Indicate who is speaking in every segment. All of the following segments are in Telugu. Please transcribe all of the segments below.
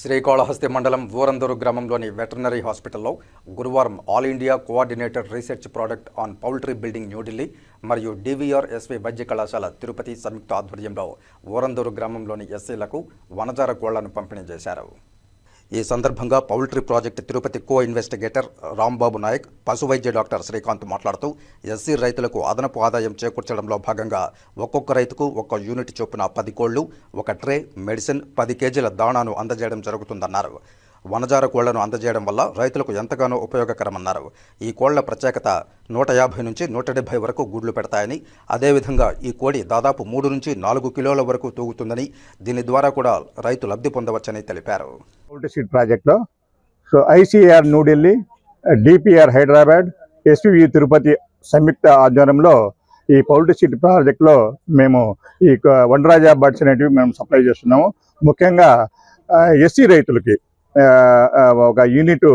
Speaker 1: శ్రీకాళహస్తి మండలం ఊరందూరు గ్రామంలోని వెటర్నరీ హాస్పిటల్లో గురువారం all India coordinator research product on poultry building New Delhi మరియు డివిఆర్ ఎస్వి వైద్య కళాశాల తిరుపతి సంయుక్త ఆధ్వర్యంలో ఊరందూరు గ్రామంలోని ఎస్సీలకు వనజార కోళ్ళను పంపిణీ చేశారు. ఈ సందర్భంగా poultry project Tirupati co investigator Rambabu Nayak పశువైద్య doctor Srikanth మాట్లాడుతూ ఎస్సీ రైతులకు అదనపు ఆదాయం చేకూర్చడంలో భాగంగా ఒక్కొక్క రైతుకు ఒక్క యూనిట్ చొప్పున పది కోళ్ళు ఒక ట్రే మెడిసిన్ పది కేజీల దాణాను అందజేయడం జరుగుతుందన్నారు. వనజార కోళ్ళను అందజేయడం వల్ల రైతులకు ఎంతగానో ఉపయోగకరమన్నారు. ఈ కోళ్ళ ప్రత్యేకత నూట యాభై నుంచి నూట డెబ్బై వరకు గుడ్లు పెడతాయని అదేవిధంగా ఈ కోడి దాదాపు మూడు నుంచి నాలుగు కిలోల వరకు తూగుతుందని దీని ద్వారా కూడా రైతు లబ్ధి పొందవచ్చని తెలిపారు.
Speaker 2: పౌల్ట్రీ సీడ్ ప్రాజెక్ట్లో so ICR New Delhi DPR Hyderabad SV Tirupati సంయుక్త ఆధ్వర్యంలో ఈ పౌల్ట్రీ సీడ్ ప్రాజెక్ట్లో మేము ఈ వండరాజా వనరాజా బర్డ్స్ అనేటివి మేము సప్లై చేస్తున్నాము. ముఖ్యంగా ఎస్సీ రైతులకి ఒక యూనిట్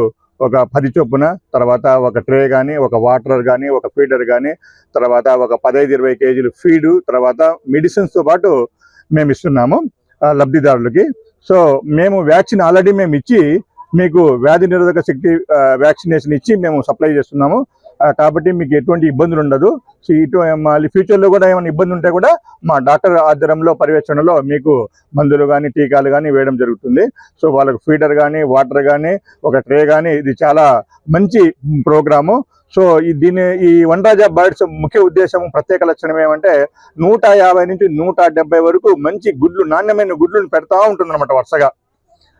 Speaker 2: ఒక పది చొప్పున తర్వాత ఒక ట్రే కానీ ఒక వాటర్ కానీ ఒక ఫీడర్ కానీ తర్వాత ఒక పదహైదు ఇరవై కేజీలు ఫీడు తర్వాత మెడిసిన్స్తో పాటు మేము ఇస్తున్నాము లబ్ధిదారులకి. సో మేము వ్యాక్సిన్ ఆల్రెడీ మేము ఇచ్చి మీకు వ్యాధి నిరోధక శక్తి వ్యాక్సినేషన్ ఇచ్చి మేము సప్లై చేస్తున్నాము. కాబట్టి మీకు ఎటువంటి ఇబ్బందులు ఉండదు. సో ఇటు మళ్ళీ ఫ్యూచర్లో కూడా ఏమైనా ఇబ్బంది ఉంటే కూడా మా డాక్టర్ ఆధ్వర్యంలో పర్యవేక్షణలో మీకు మందులు కానీ టీకాలు కానీ వేయడం జరుగుతుంది. సో వాళ్ళకు ఫీడర్ కానీ వాటర్ కానీ ఒక ట్రే కానీ ఇది చాలా మంచి ప్రోగ్రాము. సో ఈ దీని ఈ వనరాజా బర్డ్స్ ముఖ్య ఉద్దేశం ప్రత్యేక లక్షణం ఏమంటే నూట యాభై నుంచి నూట వరకు మంచి గుడ్లు నాణ్యమైన గుడ్లను పెడతా ఉంటుందన్నమాట వరుసగా.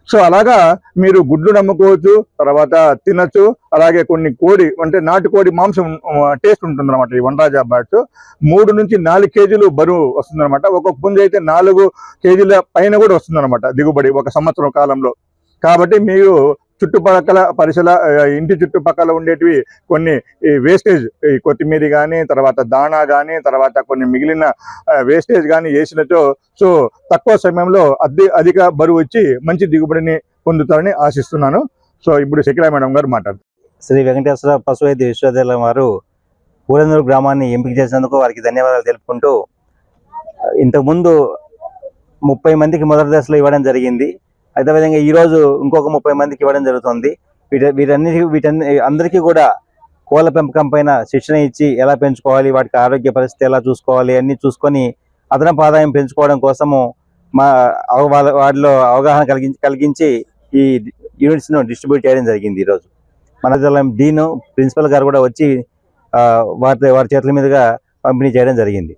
Speaker 2: సో అలాగా మీరు గుడ్లు నమ్ముకోవచ్చు తర్వాత తినచ్చు అలాగే కొన్ని కోడి అంటే నాటు కోడి మాంసం టేస్ట్ ఉంటుంది అనమాట ఈ వనరాజా బ్యాట్స్ మూడు నుంచి నాలుగు కేజీలు బరువు వస్తుందన్నమాట. ఒక్కొక్క పుంజ అయితే నాలుగు కేజీల పైన కూడా వస్తుందన్నమాట దిగుబడి ఒక సంవత్సరం కాలంలో. కాబట్టి మీరు చుట్టుపక్కల పరిసర ఇంటి చుట్టుపక్కల ఉండేటివి కొన్ని ఈ వేస్టేజ్ ఈ కొత్తిమీర కానీ తర్వాత దాణా కానీ తర్వాత కొన్ని మిగిలిన వేస్టేజ్ కానీ వేసినచో సో తక్కువ సమయంలో అద్దె అధిక బరువు వచ్చి మంచి దిగుబడిని పొందుతారని ఆశిస్తున్నాను. సో ఇప్పుడు శకిలా మేడం గారు మాట్లాడుతారు
Speaker 3: శ్రీ వెంకటేశ్వర పశు వైద్య విశ్వవిద్యాలయం వారు ఊరందూరు గ్రామాన్ని ఎంపిక చేసినందుకు వారికి ధన్యవాదాలు తెలుపుకుంటూ ఇంతకుముందు ముప్పై మందికి మొదటి దశలో ఇవ్వడం జరిగింది. అదేవిధంగా ఈరోజు ఇంకొక ముప్పై మందికి ఇవ్వడం జరుగుతుంది. వీటి వీటన్నిటి వీటన్ని అందరికీ కూడా కోళ్ళ పెంపకం పైన శిక్షణ ఇచ్చి ఎలా పెంచుకోవాలి వాటికి ఆరోగ్య పరిస్థితి ఎలా చూసుకోవాలి అన్ని చూసుకొని అదనపు ఆదాయం పెంచుకోవడం కోసము మా వాళ్ళ వాటిలో అవగాహన కలిగించి కలిగించి ఈ యూనిట్స్ను డిస్ట్రిబ్యూట్ చేయడం జరిగింది ఈరోజు మన జిల్లా డీన్ ప్రిన్సిపల్ గారు కూడా వచ్చి వారి వారి చేతుల మీదుగా పంపిణీ చేయడం జరిగింది.